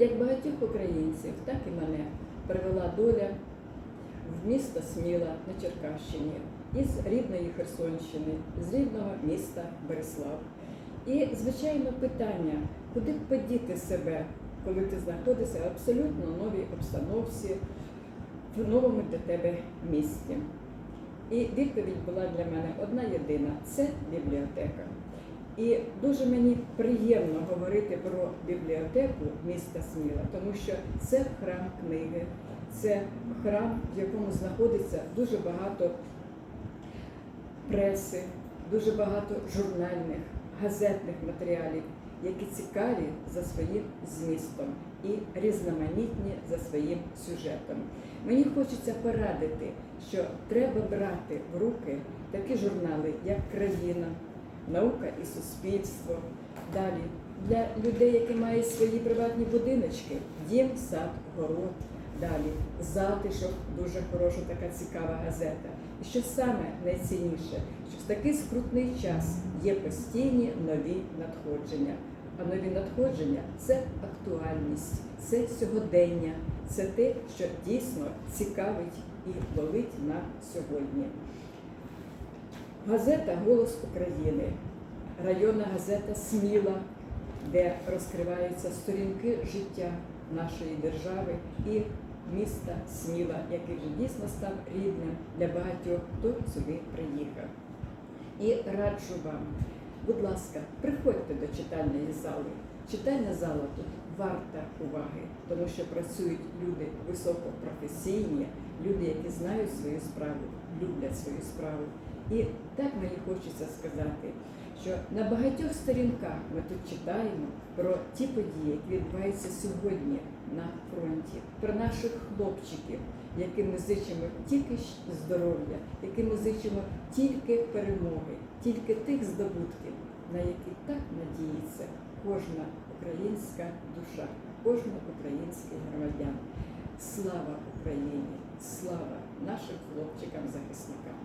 Як багатьох українців, так і мене привела доля в місто Сміла на Черкащині із рідної Херсонщини, з рідного міста Береслав. І, звичайно, питання, куди подіти себе, коли ти знаходишся в абсолютно новій обстановці, в новому для тебе місті. І відповідь була для мене одна єдина це бібліотека. І дуже мені приємно говорити про бібліотеку міста Сміла, тому що це храм книги, це храм, в якому знаходиться дуже багато преси, дуже багато журнальних, газетних матеріалів, які цікаві за своїм змістом і різноманітні за своїм сюжетом. Мені хочеться порадити, що треба брати в руки такі журнали, як Країна, Наука і суспільство. Далі для людей, які мають свої приватні будиночки, дім, сад, город. Далі затишок, дуже хороша така цікава газета. І що саме найцінніше, що в такий скрутний час є постійні нові надходження. А нові надходження це актуальність, це сьогодення, це те, що дійсно цікавить і болить на сьогодні. Газета Голос України, районна газета Сміла, де розкриваються сторінки життя нашої держави і міста Сміла, який вже дійсно став рідним для багатьох, хто сюди приїхав. І раджу вам, будь ласка, приходьте до читальної зали. Читальна зала тут варта уваги, тому що працюють люди високопрофесійні, люди, які знають свою справу, люблять свою справу. І так мені хочеться сказати, що на багатьох сторінках ми тут читаємо про ті події, які відбуваються сьогодні на фронті, про наших хлопчиків, яким ми зичимо тільки здоров'я, яким ми зичимо тільки перемоги, тільки тих здобутків, на які так надіється кожна українська душа, кожен український громадян. Слава Україні! Слава нашим хлопчикам-захисникам!